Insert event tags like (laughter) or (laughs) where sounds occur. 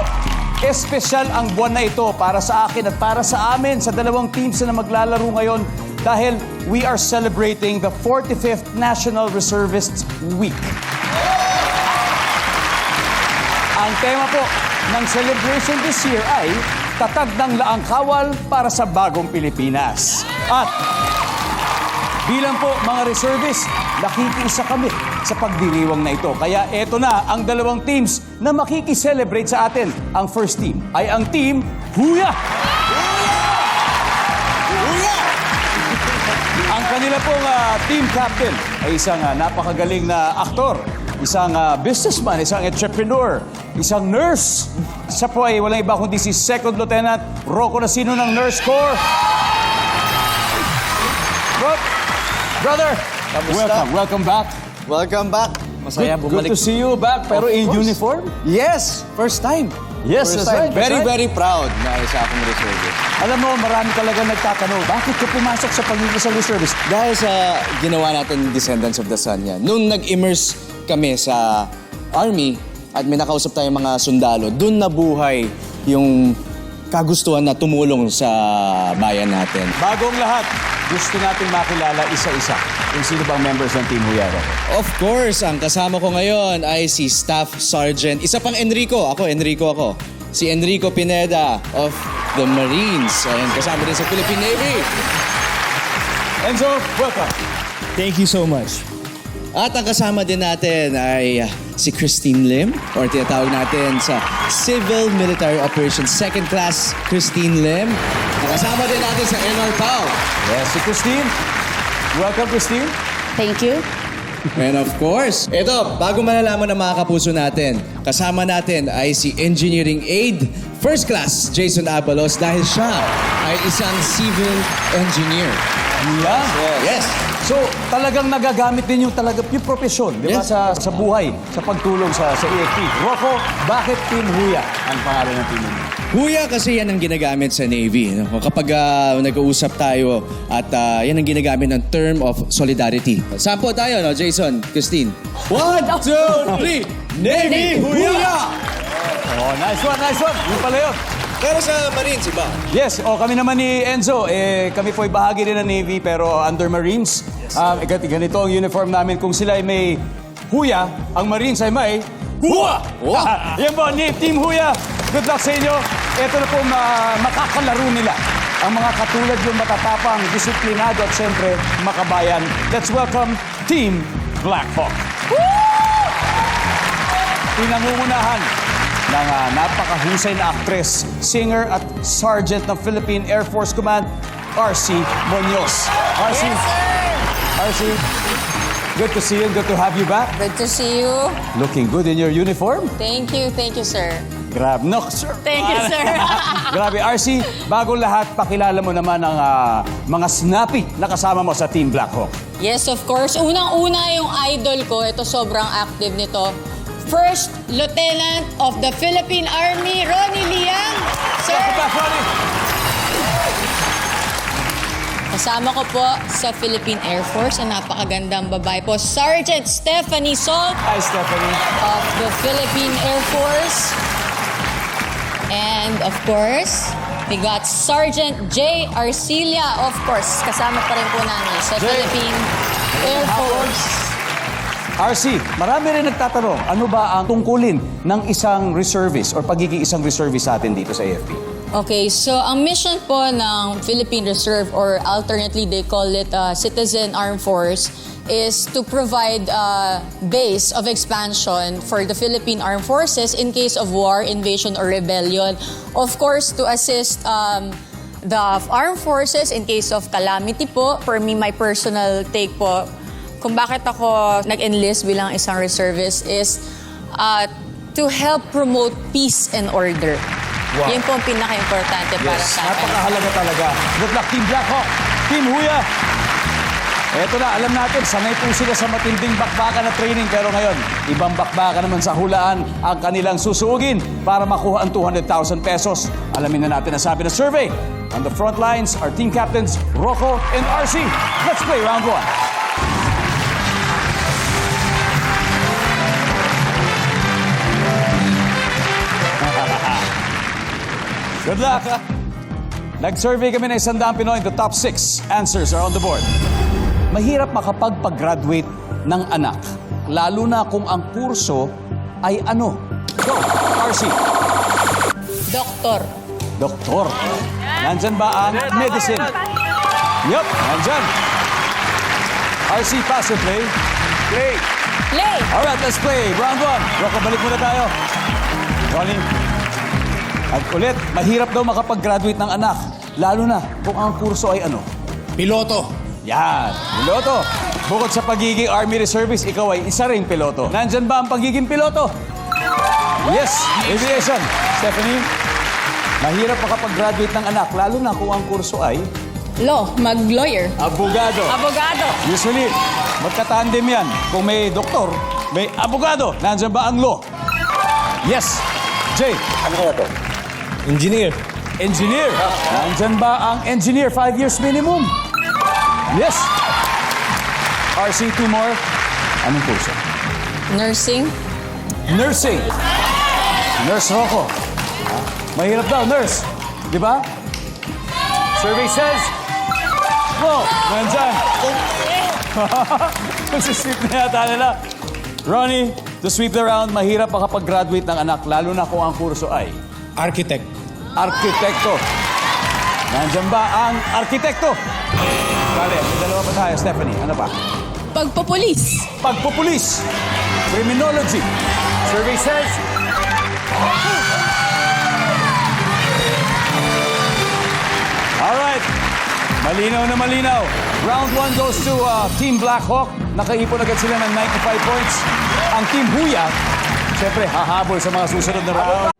po, espesyal ang buwan na ito para sa akin at para sa amin sa dalawang teams na maglalaro ngayon dahil we are celebrating the 45th National Reservists Week. Ang tema po ng celebration this year ay Tatag ng Laang Kawal para sa Bagong Pilipinas. At bilang po mga reservists, nakikiisa kami sa pagdiriwang na ito. Kaya eto na ang dalawang teams na makikiselebrate sa atin. Ang first team ay ang team Huya! Ang kanila pong ah, team captain ay isang ah, napakagaling na aktor, isang ah, businessman, isang entrepreneur, isang nurse. Siya po ay walang iba kundi si Second Lieutenant Rocco Nasino ng Nurse Corps. Bro, brother, Kamusta? welcome, welcome back. Welcome back. Masaya good, bumalik. good to see you back, pero Of in course. uniform. Yes, first time. Yes, first that's time. right, that's Very, right. very proud na isa akong reservist. Alam mo, marami talaga nagtatanong, bakit ka pumasok sa pagiging isang reservist? Dahil sa ginawa natin Descendants of the Sun yan, nung nag-immerse kami sa Army at may nakausap tayong mga sundalo, dun nabuhay yung kagustuhan na tumulong sa bayan natin. Bagong lahat, gusto natin makilala isa-isa kung sino bang members ng Team Huyaro. Of course, ang kasama ko ngayon ay si Staff Sergeant. Isa pang Enrico. Ako, Enrico ako. Si Enrico Pineda of the Marines. Ayan, kasama din sa Philippine Navy. Enzo, welcome. Thank you so much. At ang kasama din natin ay si Christine Lim or tinatawag natin sa Civil Military Operations Second Class Christine Lim. Nakasama din natin sa NR PAO. Yes, si Christine. Welcome, Christine. Thank you. And of course, ito, bago malalaman ng mga kapuso natin, kasama natin ay si Engineering Aid First Class Jason Abalos dahil siya ay isang civil engineer. Yeah. Yes. So, talagang nagagamit din yung talaga yung profesyon, di ba, Yes. sa, sa buhay, sa pagtulong sa, sa EFP. Rocco, bakit Team Huya ang pangalan ng team mo? Huya kasi yan ang ginagamit sa Navy. no? Kapag ah, nag-uusap tayo at ah, yan ang ginagamit ng term of solidarity. Sampo tayo, no? Jason, Christine. One, two, three. Navy Huya! Oh, nice one, nice one. Yung pala yun. Pero sa Marines, iba. Yes, o kami naman ni Enzo, eh, kami po ay bahagi rin ng Navy pero under Marines. Um, gan- ganito ang uniform namin. Kung sila ay may huya, ang Marines ay may huwa! Huwa! (laughs) Yan po, ni Team Huya. Good luck sa inyo. Ito na po ma- makakalaro nila. Ang mga katulad yung matatapang, disiplinado at siyempre makabayan. Let's welcome Team Black Hawk. Pinangungunahan ng ah, napakahusay na actress, singer at sergeant ng Philippine Air Force Command, RC Munoz. RC, RC, good to see you, good to have you back. Good to see you. Looking good in your uniform. Thank you, thank you, sir. Grab, no, sir. Thank you, sir. (laughs) Grabe, RC, bago lahat, pakilala mo naman ang ah, mga snappy na kasama mo sa Team Black Hawk. yes, of course. Unang-una yung idol ko. Ito sobrang active nito. First Lieutenant of the Philippine Army, Ronnie Liang. Sir, kasama ko po sa Philippine Air Force, ang napakagandang babae po, Sergeant Stephanie Salt Hi, Stephanie. of the Philippine Air Force. And of course, we got Sergeant J. Arcilia, of course, kasama pa rin po namin sa Jay. Philippine Air Force. RC, marami rin nagtatanong, ano ba ang tungkulin ng isang reservist or pagiging isang reservist sa atin dito sa AFP? Okay, so ang mission po ng Philippine Reserve or alternately they call it uh, Citizen Armed Force is to provide a base of expansion for the Philippine Armed Forces in case of war, invasion, or rebellion. Of course, to assist um, the armed forces in case of calamity po. For me, my personal take po, kung bakit ako nag-enlist bilang isang reservist is uh, to help promote peace and order. Wow. Yun po ang pinaka-importante para Yes, sa akin. napakahalaga talaga. Good luck, Team Black Hawk. Team Huya. Eto na, alam natin, sanay po sila sa matinding bakbakan na training. Pero ngayon, ibang bakbakan naman sa hulaan ang kanilang susuugin para makuha ang 200,000 pesos. Alamin na natin ang sabi ng survey. On the front lines, our team captains, Rocco and RC. Let's play round one. Good luck. Nag-survey kami ng isang daang Pinoy. The top six answers are on the board. Mahirap makapagpag-graduate ng anak. Lalo na kung ang kurso ay ano. Go, RC. Doktor. Doktor. Nandyan ba ang medicine? Yup, nandyan. RC, pass or play? Play. Play. Alright, let's play. Round one. Rocco, balik muna tayo. Ronnie. At ulit, mahirap daw makapag-graduate ng anak. Lalo na kung ang kurso ay ano. Piloto. Yan, piloto. Bukod sa pagiging Army Reservist, ikaw ay isa ring piloto. Nandyan ba ang pagiging piloto? Yes, aviation. Stephanie, mahirap makapag-graduate ng anak, lalo na kung ang kurso ay Law. Mag-lawyer. abogado. Abogado. Usually, magkatandem yan. Kung may doktor, may abogado. Nandyan ba ang law? Yes. Jay, Engineer. engineer. Nandyan ba ang engineer? Five years minimum. Yes. RC, two more. Anong kurso? Nursing. Nursing. Nurse Rocco. Mahirap daw, nurse. Di ba? Survey says, Wow, nandyan. (laughs) Magsisweep na yata nila. Ronnie, to sweep the round, mahirap makapag-graduate ng anak, lalo na kung ang kurso ay Architect. arkitekto. Nandyan ba ang arkitekto? Kale, may dalawa pa tayo, Stephanie. Ano pa? Pagpupulis. Pagpupulis. Criminology. Survey says... Alright. Malinaw na malinaw. Round 1 goes to uh, Team Blackhawk. Nakaipon agad sila ng 95 points. Ang Team Huya, syempre, hahabol sa mga susunod na round.